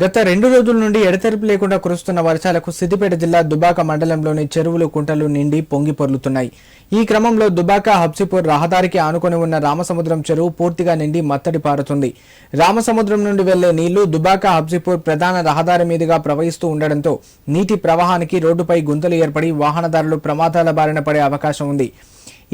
గత రెండు రోజుల నుండి ఎడతెరిపి లేకుండా కురుస్తున్న వర్షాలకు సిద్దిపేట జిల్లా దుబాక మండలంలోని చెరువులు కుంటలు నిండి పొంగి పొర్లుతున్నాయి. ఈ క్రమంలో దుబాక హబ్సిపూర్ రహదారికి ఆనుకొని ఉన్న రామసముద్రం చెరువు పూర్తిగా నిండి మత్తడి పారుతుంది. రామసముద్రం నుండి వెళ్ళే నీళ్ళు దుబాక హబ్సిపూర్ ప్రధాన రహదారి మీదుగా ప్రవహిస్తూ ఉండడంతో నీటి ప్రవాహానికి రోడ్డుపై గుంతలు ఏర్పడి వాహనదారులు ప్రమాదాల బారిన పడే అవకాశం ఉంది.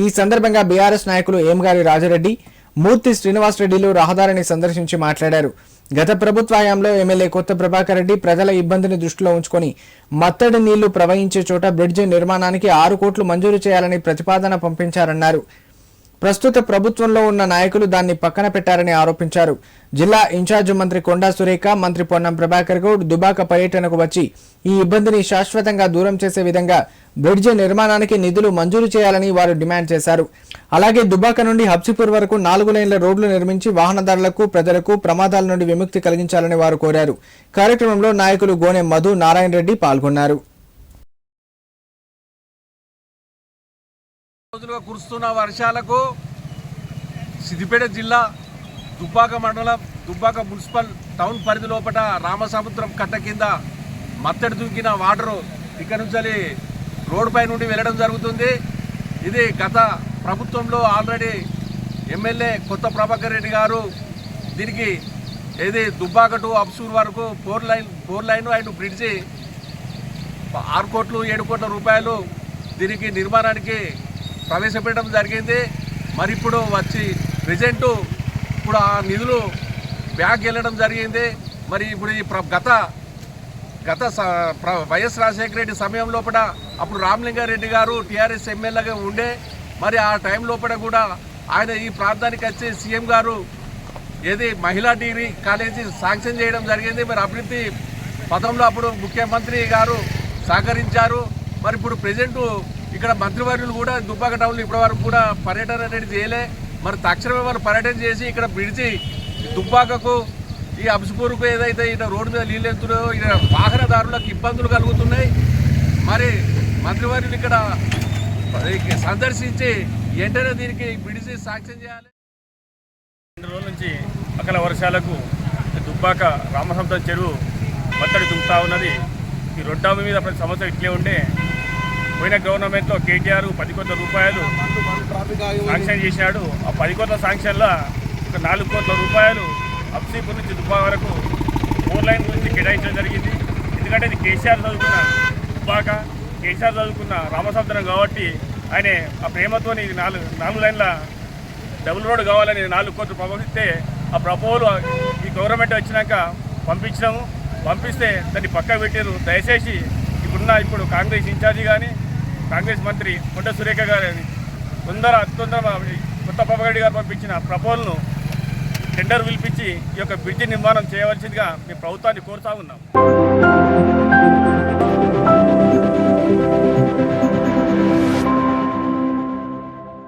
ఈ సందర్భంగా బీఆర్ఎస్ నాయకులు ఏంగారి రాజరెడ్డి మూర్తి శ్రీనివాస్ రెడ్డిలు రహదారిని సందర్శించి మాట్లాడారు. గత ప్రభుత్వ హయాంలో ఎమ్మెల్యే కొత్త ప్రభాకర్ రెడ్డి ప్రజల ఇబ్బందిని దృష్టిలో ఉంచుకొని మత్తడి నీళ్ళు ప్రవహించే చోట బ్రిడ్జి నిర్మాణానికి ఆరు కోట్లు మంజూరు చేయాలని ప్రతిపాదన పంపించారన్నారు. ప్రస్తుత ప్రభుత్వంలో ఉన్న నాయకులు దాన్ని పక్కన పెట్టారని ఆరోపించారు. జిల్లా ఇన్ఛార్జ్ మంత్రి కొండా సురేఖ మంత్రి పొన్నం ప్రభాకర్ గౌడ్ దుబాక పర్యటనకు వచ్చి ఈ ఇబ్బందిని శాశ్వతంగా దూరం చేసే విధంగా బ్రిడ్జి నిర్మాణానికి నిధులు మంజూరు చేయాలని వారు డిమాండ్ చేశారు. అలాగే దుబాక నుండి హబ్సిపూర్ వరకు నాలుగు లైన్ల రోడ్లు నిర్మించి వాహనదారులకు ప్రజలకు ప్రమాదాల నుండి విముక్తి కలిగించాలని వారు కోరారు. కార్యక్రమంలో నాయకులు గోనె మధు నారాయణ రెడ్డి పాల్గొన్నారు. రోజులుగా కురుస్తున్న వర్షాలకు సిద్దిపేట జిల్లా దుబ్బాక మండలం దుబ్బాక మున్సిపల్ టౌన్ పరిధి లోపల రామసముద్రం కట్ట కింద మత్తడి దుంకిన వాటరు ఇక్కడ నుంచి రోడ్డు పై నుండి వెళ్ళడం జరుగుతుంది. ఇది గత ప్రభుత్వంలో ఆల్రెడీ ఎమ్మెల్యే కొత్త ప్రభాకర్ రెడ్డి గారు దీనికి ఏది దుబ్బాక టు అబ్సూర్ వరకు four lane four lane and bridge ఆరు కోట్లు ఏడు కోట్ల రూపాయలు దీనికి నిర్మాణానికి ప్రవేశపెట్టడం జరిగింది. మరి ఇప్పుడు వచ్చి ప్రజెంట్ ఇప్పుడు ఆ నిధులు బ్యాగ్ వెళ్ళడం జరిగింది. మరి ఇప్పుడు ఈ ప్ర- గత గత స- ప్ర- వైఎస్ రాజశేఖర రెడ్డి సమయం లోపల అప్పుడు రామలింగారెడ్డి గారు టీఆర్ఎస్ ఎమ్మెల్యేగా ఉండే. మరి ఆ టైం లోపల కూడా ఆయన ఈ ప్రాంతానికి వచ్చి సీఎం గారు ఏది మహిళా డిగ్రీ కాలేజీ శాంక్షన్ చేయడం జరిగింది. మరి అభివృద్ధి పదంలో అప్పుడు ముఖ్యమంత్రి గారు సహకరించారు. మరి ఇప్పుడు ప్రజెంటు ఇక్కడ మంత్రివర్యులు కూడా దుబ్బాక టౌన్లో ఇప్పటి వరకు కూడా పర్యటన అనేది చేయలే. మరి తక్షణమే వాళ్ళు పర్యటన చేసి ఇక్కడ బ్రిడ్జి దుబ్బాకకు ఈ అబ్సుపూర్కు ఏదైతే ఇక్కడ రోడ్డు మీద నీళ్ళు ఎత్తున్నాయో ఇక్కడ వాహనదారులకు ఇబ్బందులు కలుగుతున్నాయి. మరి మంత్రివర్యులు ఇక్కడ సందర్శించి వెంటనే దీనికి బ్రిడ్జి సాక్ష్యం చేయాలి. రెండు రోజుల నుంచి అకల వర్షాలకు దుబ్బాక రామసముద్రం చెరువు మత్తడి దుంకుతా ఉన్నది. ఈ రొడ్డాము మీద ప్రతి సంవత్సరం ఇట్లే ఉండే. పోయిన గవర్నమెంట్లో కేటీఆర్ పది కోట్ల రూపాయలు శాంక్షన్ చేశాడు. ఆ పది కోట్ల శాంక్షన్లో ఒక నాలుగు కోట్ల రూపాయలు అప్సీపూర్ నుంచి దుబ్బా వరకు ఫోర్ లైన్ గురించి కేటాయించడం జరిగింది. ఎందుకంటే ఇది కేసీఆర్ చదువుకున్న దుబ్బాక కేసీఆర్ చదువుకున్న రామసముద్రం కాబట్టి ఆయన ఆ ప్రేమతోని ఇది నాలుగు నాలుగు లైన్ల డబుల్ రోడ్ కావాలని నాలుగు కోట్లు ప్రపోజిస్తే ఆ ప్రపోజల్ ఈ గవర్నమెంట్ వచ్చినాక పంపించినాము. పంపిస్తే దాన్ని పక్క పెట్టారు దయచేసి ఇప్పుడున్న ఇప్పుడు కాంగ్రెస్ ఇన్ఛార్జి కానీ కాంగ్రెస్ మంత్రి కొండ సురేఖ గారు తొందర తొందర కొత్త ప్రభాకర్ గారు పంపించిన ప్రపోజల్ను టెండర్ పిలిపించి ఈ యొక్క బ్రిడ్జి నిర్మాణం చేయవలసిందిగా మేము ప్రభుత్వాన్ని కోరుతా ఉన్నాం.